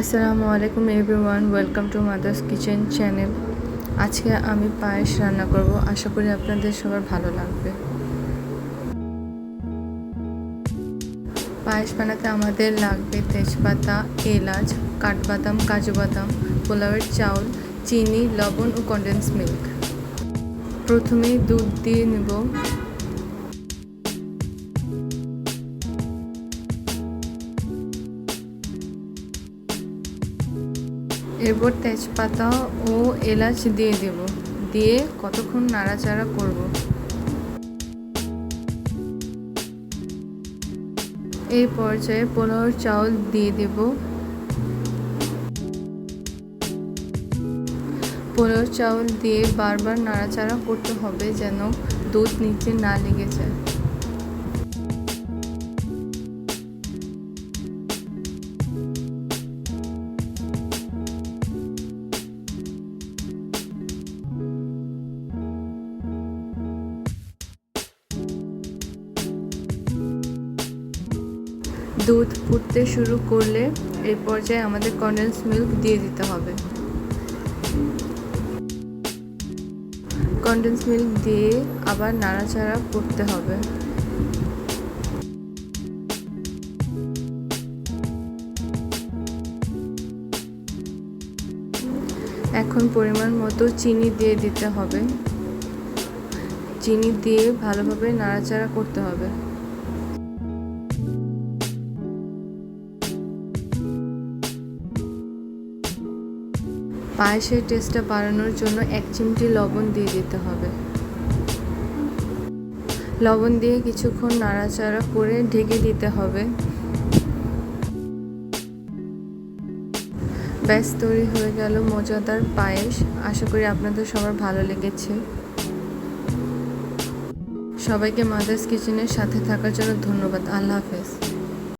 আসসালামু আলাইকুম everyone, welcome to Mother's Kitchen channel. আজকে আমি পায়েস রান্না করব, আশা করি আপনাদের সবার ভালো লাগবে। পায়েস বানাতে আমাদের লাগবে তেজপাতা, এলাচ, কাঠবাদাম, কাজু বাদাম, পোলাওয়ের চাউল, চিনি, লবণ ও কন্ডেন্স মিল্ক প্রথমেই দুধ দিয়ে নেব। এরপর তেজপাতা ও এলাচ দিয়ে দেব। দিয়ে কতক্ষণ নাড়াচাড়া করব। এই পর্যায়ে পোলাওর চাউল দিয়ে দেব। পোলাওর চাউল দিয়ে বারবার নাড়াচাড়া করতে হবে যেন দুধ নিচে না লেগে যায়। দুধ ফুটতে শুরু করলে এই পর্যায়ে আমাদের কন্ডেন্স মিল্ক দিয়ে দিতে হবে। কন্ডেন্স মিল্ক দিয়ে আবার নাড়াচাড়া করতে হবে। এখন পরিমাণ মতো চিনি দিয়ে দিতে হবে। চিনি দিয়ে ভালোভাবে নাড়াচাড়া করতে হবে। পায়েসের টেস্টটা বাড়ানোর জন্য এক চিমটি লবণ দিয়ে দিতে হবে। লবণ দিয়ে কিছুক্ষণ নাড়াচাড়া করে ঢেকে দিতে হবে। ব্যাস, তৈরি হয়ে গেল মজাদার পায়েস। আশা করি আপনাদের সবার ভালো লেগেছে। সবাইকে মাদার্স কিচেনের সাথে থাকার জন্য ধন্যবাদ। আল্লাহ হাফেজ।